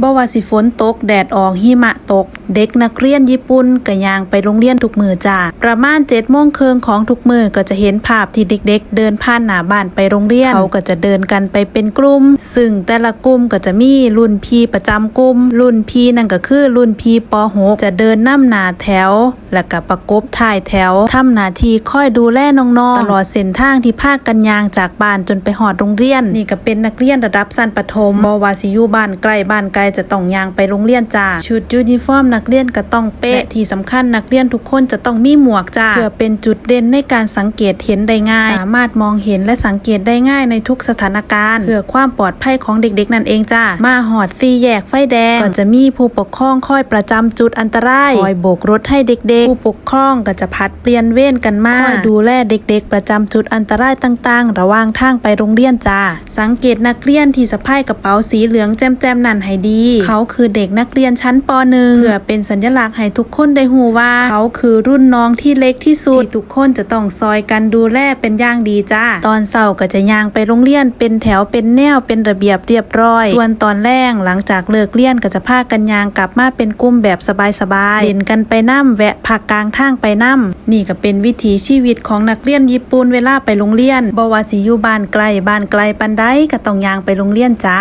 บ่ว่าสิฝนตก แดดออกหิมะตก เด็กนักเรียนญี่ปุ่นก็ย่างไปโรงเรียนทุกมือจ้าประมาณ7โมงครึ่งของทุกมือก็จะเห็นภาพที่เด็กๆ เดินผ่านหน้าบ้านไปโรงเรียนเขาก็จะเดินกันไปเป็นกลุ่ม ซึ่งแต่ละกลุ่มก็จะมีรุ่นพี่ประจำกลุ่ม รุ่นพี่นั่นก็คือรุ่นพี่ป .6 จะเดินนำหน้าแถว แล้วก็ประกบท้ายแถวทำหน้าที่คอยดูแลน้องๆตลอดเส้นทางที่พากันย่างจากบ้านจนไปหอดโรงเรียน นี่ก็เป็นนักเรียนระดับสั้นประถมบ่ว่าสิอยู่บ้านใกล้บ้านไกลจะต้องย่างไปโรงเรียนจ้าชุดยูนิฟอร์มนักเรียนก็ต้องเป๊ะที่สำคัญนักเรียนทุกคนจะต้องมีหมวกจ้าเพื่อเป็นจุดเด่นในการสังเกตเห็นได้ง่าย สามารถมองเห็นและสังเกตได้ง่ายในทุกสถานการณ์เพื่อความปลอดภัยของเด็กๆ นั่นเองจ้ามาหอดซีแยกไฟแดงก็จะมีผู้ปกครองคอยประจำจุดอันตรายคอยโบกรถให้เด็กๆ ผู้ปกครองก็จะพัดเปลี่ยนเว้นกันมาคอยดูแลเด็กๆ ประจำจุดอันตรายต่างๆ ระหว่างทางไปโรงเรียนจ้าสังเกตนักเรียนที่สะพายกระเป๋าสีเหลืองแจ่มๆนั่นให้ดีเขาคือเด็กนักเรียนชั้นป .1 เพื่อเป็นสัญลักษณ์ให้ทุกคนได้หูว่า เขาคือรุ่นน้องที่เล็กที่สุดที่ทุกคนจะต้องซอยกันดูแลเป็นอย่างดีจ้าตอนเช้าก็จะย่างไปโรงเรียนเป็นแถวเป็นแนวเป็นระเบียบเรียบร้อย ส่วนตอนแรกหลังจากเลิกเรียนก็จะพากันย่างกลับมาเป็นกลุ่มแบบสบายๆเล่นกันไปน้ำแวะพักกลางทางไปน้ำนี่ก็เป็นวิถีชีวิตของนักเรียนญี่ปุ่นเวลาไปโรงเรียนบวาสิอยู่บ้านไกลบ้านไกลปันใดก็ต้องย่างไปโรงเรียนจ้า